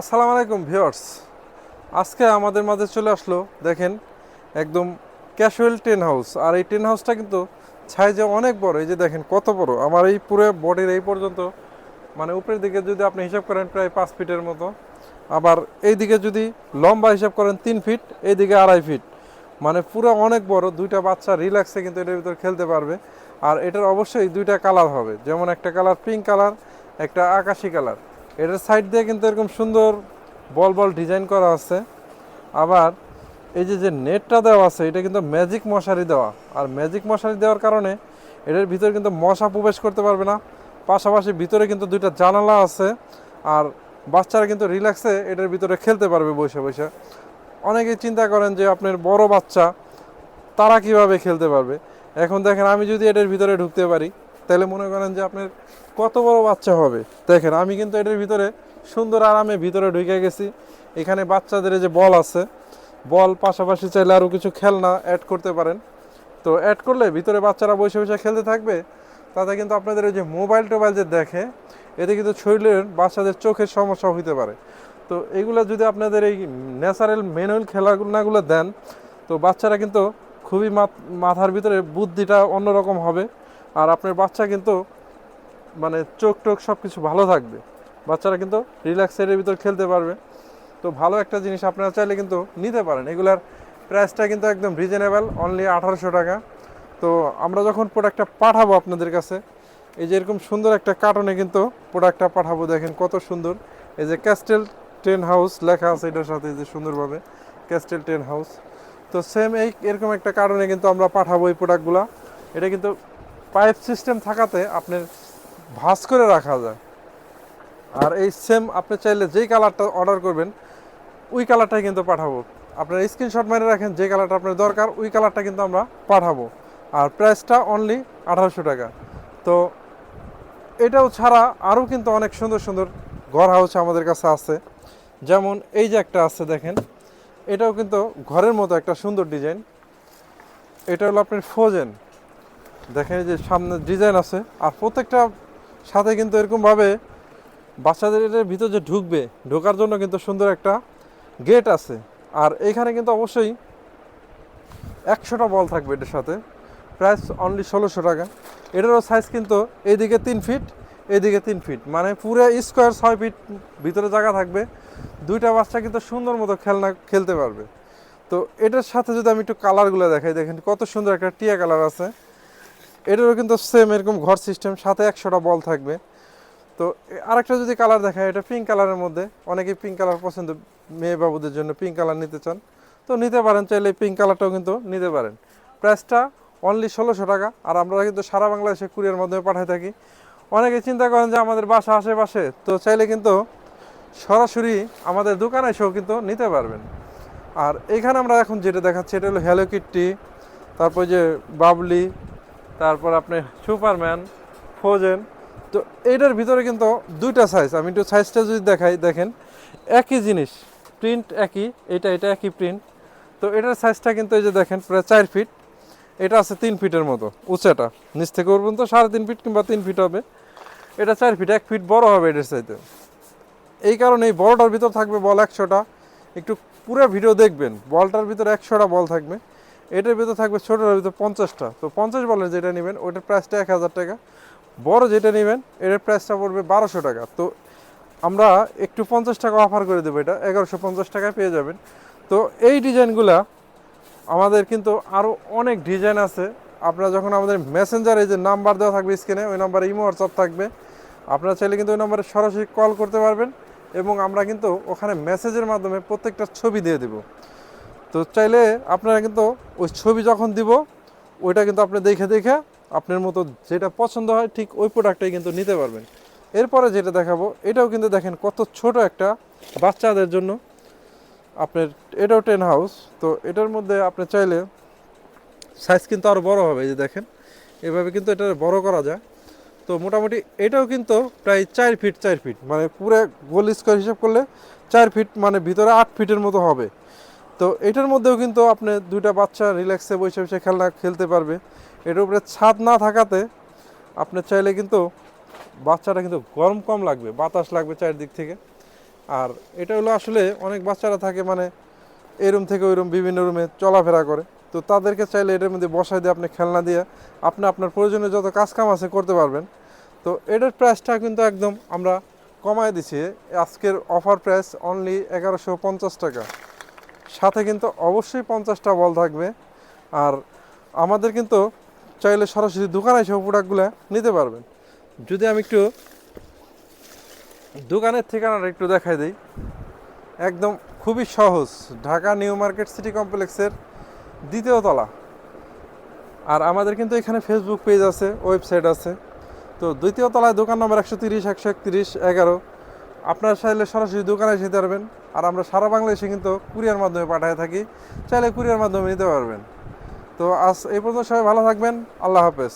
আসসালামু আলাইকুম ভিউয়ার্স। আজকে আমাদের মাঝে চলে আসলো, দেখেন, একদম ক্যাশুয়াল টেন হাউস। আর এই টেন হাউসটা কিন্তু সাইজে অনেক বড়। এই যে দেখেন, কত বড়। আমার এই পুরো বডির এই পর্যন্ত মানে উপরের দিকে যদি আপনি হিসাব করেন, প্রায় পাঁচ ফিটের মতো। আবার এই দিকে যদি লম্বা হিসাব করেন, তিন ফিট, এইদিকে আড়াই ফিট। মানে পুরো অনেক বড়, দুইটা বাচ্চা রিল্যাক্সে কিন্তু এটার ভিতরে খেলতে পারবে। আর এটার অবশ্যই দুইটা কালার হবে। যেমন একটা কালার পিঙ্ক কালার একটা আকাশি কালার এটার সাইড দিয়ে কিন্তু এরকম সুন্দর বল বল ডিজাইন করা আছে। আবার এই যে যে নেটটা দেওয়া আছে, এটা কিন্তু ম্যাজিক মশারি দেওয়া। আর ম্যাজিক মশারি দেওয়ার কারণে এটার ভিতরে কিন্তু মশা প্রবেশ করতে পারবে না। পাশাপাশি ভিতরে কিন্তু দুইটা জানালা আছে। আর বাচ্চারা কিন্তু রিল্যাক্সে এটার ভিতরে খেলতে পারবে বসে বসে। অনেকেই চিন্তা করেন যে আপনার বড় বাচ্চা, তারা কীভাবে খেলতে পারবে? এখন দেখেন, আমি যদি এটার ভিতরে ঢুকতে পারি তাহলে মনে করেন যে আপনার কত বড় বাচ্চা হবে। দেখেন, আমি কিন্তু এটার ভিতরে সুন্দর আরামে ভিতরে ঢুকে গেছি। এখানে বাচ্চাদের যে বল আছে, বল পাশাপাশি চাইলে আরও কিছু খেলনা অ্যাড করতে পারেন। তো অ্যাড করলে ভিতরে বাচ্চারা বসে বসে খেলতে থাকবে। তাতে কিন্তু আপনাদের ওই যে মোবাইল টোবাইল যে দেখে, এতে কিন্তু শরীরের বাচ্চাদের চোখের সমস্যা হতে পারে। তো এগুলো যদি আপনাদের এই ন্যাচারাল ম্যানুয়াল খেলাগুলো দেন, তো বাচ্চারা কিন্তু খুবই মাথার ভিতরে বুদ্ধিটা অন্যরকম হবে। আর আপনার বাচ্চা কিন্তু মানে চোখ টোক সব কিছু ভালো থাকবে। বাচ্চারা কিন্তু রিল্যাক্সের ভিতর খেলতে পারবে। তো ভালো একটা জিনিস আপনারা চাইলে কিন্তু নিতে পারেন। এগুলার প্রাইসটা কিন্তু একদম রিজনেবল অনলি আঠারোশো টাকা। তো আমরা যখন প্রোডাক্টটা পাঠাবো আপনাদের কাছে, এই যে এরকম সুন্দর একটা কার্টনে কিন্তু প্রোডাক্টটা পাঠাবো, দেখেন কত সুন্দর। এই যে ক্যাস্টেল টেন হাউস লেখা আছে এটার সাথে যে সুন্দরভাবে ক্যাস্টেল টেন হাউস তো সেম এই এরকম একটা কারণে কিন্তু আমরা পাঠাবো এই প্রোডাক্টগুলো এটা কিন্তু পাইপ সিস্টেম থাকাতে আপনার ভাঁজ করে রাখা যায়। আর এই সেম আপনি চাইলে যেই কালারটা অর্ডার করবেন, ওই কালারটাই কিন্তু পাঠাবো। আপনার স্ক্রিনশট মেরে রাখেন, যে কালারটা আপনার দরকার, ওই কালারটা কিন্তু আমরা পাঠাবো। আর প্রাইসটা অনলি আঠারোশো টাকা। তো এটাও ছাড়া আরও কিন্তু অনেক সুন্দর সুন্দর ঘর হাউস আমাদের কাছে আছে। যেমন এই যে একটা আছে দেখেন, এটাও কিন্তু ঘরের মতো একটা সুন্দর ডিজাইন এটা হলো আপনার ফোজেন দেখেন যে সামনে ডিজাইন আছে, আর প্রত্যেকটা সাথে কিন্তু এরকমভাবে বাচ্চাদের এটার ভিতর যে ঢুকবে, ঢোকার জন্য কিন্তু সুন্দর একটা গেট আছে। আর এখানে কিন্তু অবশ্যই একশোটা বল থাকবে এটার সাথে প্রাইস অনলি ষোলোশো টাকা। এটারও সাইজ কিন্তু এইদিকে তিন ফিট এইদিকে তিন ফিট মানে পুরো স্কোয়ার ছয় ফিট ভিতরে জায়গা থাকবে। দুইটা বাচ্চা কিন্তু সুন্দর মতো খেলনা, খেলতে পারবে। তো এটার সাথে যদি আমি একটু কালারগুলো দেখাই, দেখেন কত সুন্দর একটা টিয়া কালার আছে। এটারও কিন্তু সেম এরকম ঘর সিস্টেম সাথে একশোটা বল থাকবে। তো আরেকটা যদি কালার দেখায় এটা পিঙ্ক কালারের মধ্যে। অনেকেই পিঙ্ক কালার পছন্দ মেয়ে বাবুদের জন্য পিঙ্ক কালার নিতে চান। তো নিতে পারেন, চাইলে পিঙ্ক কালারটাও কিন্তু নিতে পারেন। প্রাইসটা অনলি ষোলোশো টাকা, আর আমরা কিন্তু সারা বাংলাদেশে কুরিয়ার মাধ্যমে পাঠিয়ে থাকি। অনেকে চিন্তা করেন যে আমাদের বাসা আশেপাশে, তো চাইলে কিন্তু সরাসরি আমাদের দোকানে এসেও কিন্তু নিতে পারবেন। আর এখানে আমরা এখন যেটা দেখাচ্ছি, এটা হলো হ্যালো কিট্টি তারপর যে বাবলি তারপর আপনি সুপারম্যান ফোজেন তো এইটার ভিতরে কিন্তু দুইটা সাইজ আমি একটু সাইজটা যদি দেখাই, দেখেন, একই জিনিস প্রিন্ট একই, এটা এটা একই প্রিন্ট তো এটার সাইজটা কিন্তু এই যে দেখেন, প্রায় চার ফিট এটা আছে তিন ফিটের মতো উঁচাটা নিচ থেকে ওর পর্যন্ত সাড়ে তিন ফিট কিংবা তিন ফিট হবে। এটা চার ফিট এক ফিট বড় হবে এটার চাইতে। এই কারণে এই বড়টার ভিতর থাকবে বল একশোটা। একটু পুরো ভিডিও দেখবেন, বলটার ভিতরে একশোটা বল থাকবে। এটার ভিতর থাকবে ছোটোটার ভিতর পঞ্চাশটা। তো পঞ্চাশ বলের যেটা নেবেন, ওটার প্রাইসটা এক হাজার টাকা। বড় যেটা নেবেন, এটার প্রাইসটা পড়বে বারোশো টাকা। তো আমরা একটু পঞ্চাশ টাকা অফার করে দেবো এটা, এগারোশো পঞ্চাশ টাকায় পেয়ে যাবেন। তো এই ডিজাইনগুলা আমাদের কিন্তু আরও অনেক ডিজাইন আছে। আপনারা যখন আমাদের মেসেঞ্জারে যে নাম্বার দেওয়া থাকবে স্ক্রিনে ওই নাম্বারে ইমো হোয়াটসঅ্যাপ থাকবে। আপনারা চাইলে কিন্তু ওই নাম্বারে সরাসরি কল করতে পারবেন এবং আমরা কিন্তু ওখানে মেসেজের মাধ্যমে প্রত্যেকটা ছবি দিয়ে দেব। তো চাইলে আপনারা কিন্তু ওই ছবি যখন দিব, ওইটা কিন্তু আপনি দেখে দেখে আপনার মতো যেটা পছন্দ হয় ঠিক ওই প্রোডাক্টটাই কিন্তু নিতে পারবেন। এরপরে যেটা দেখাবো, এটাও কিন্তু দেখেন কত ছোট একটা বাচ্চাদের জন্য। আপনার এটাও টেন হাউস তো এটার মধ্যে আপনি চাইলে সাইজ কিন্তু আরও বড় হবে যে দেখেন। এভাবে কিন্তু এটা বড় করা যায়। তো মোটামুটি এটাও কিন্তু প্রায় চার ফিট চার ফিট মানে পুরো গোল স্কোয়ার হিসাব করলে চার ফিট মানে ভিতরে আট ফিটের মতো হবে। তো এটার মধ্যেও কিন্তু আপনি দুইটা বাচ্চা রিল্যাক্সে বসে বসে খেলনা খেলতে পারবে। এটার উপরে ছাদ না থাকাতে আপনি চাইলে কিন্তু বাচ্চাটা কিন্তু গরম কম লাগবে, বাতাস লাগবে চারিদিক থেকে। আর এটা হলো আসলে অনেক বাচ্চারা থাকে মানে এই রুম থেকে ওই রুম, বিভিন্ন রুমে চলাফেরা করে। তো তাদেরকে চাইলে এটার মধ্যে বসায় দিয়ে আপনি খেলনা দিয়ে আপনি আপনার প্রয়োজনীয় যত কাজ কাম আছে করতে পারবেন। তো এটার প্রাইসটা কিন্তু একদম আমরা কমায় দিছি। আজকের অফার প্রাইস অনলি এগারোশো পঞ্চাশ টাকা। সাথে কিন্তু অবশ্যই পঞ্চাশটা বল থাকবে। আর আমাদের কিন্তু চাইলে সরাসরি দোকানে এসে প্রোডাক্টগুলো নিতে পারবেন। যদি আমি একটু দোকানের ঠিকানাটা একটু দেখাই দিই। একদম খুবই সহজ, ঢাকা নিউ মার্কেট সিটি কমপ্লেক্সের দ্বিতীয় তলা। আর আমাদের কিন্তু এখানে ফেসবুক পেজ আছে ওয়েবসাইট আছে। তো দ্বিতীয় তলায় দোকান নম্বর একশো তিরিশ, একশো একত্রিশ, এগারো। আপনারা চাইলে সরাসরি দোকানে নিতে পারবেন। আর আমরা সারা বাংলাদেশে কিন্তু কুরিয়ার মাধ্যমে পাঠিয়ে থাকি। চাইলে কুরিয়ার মাধ্যমে নিতে পারবেন। তো আজ এই পর্যন্ত সবাই ভালো থাকবেন। আল্লাহ হাফেজ।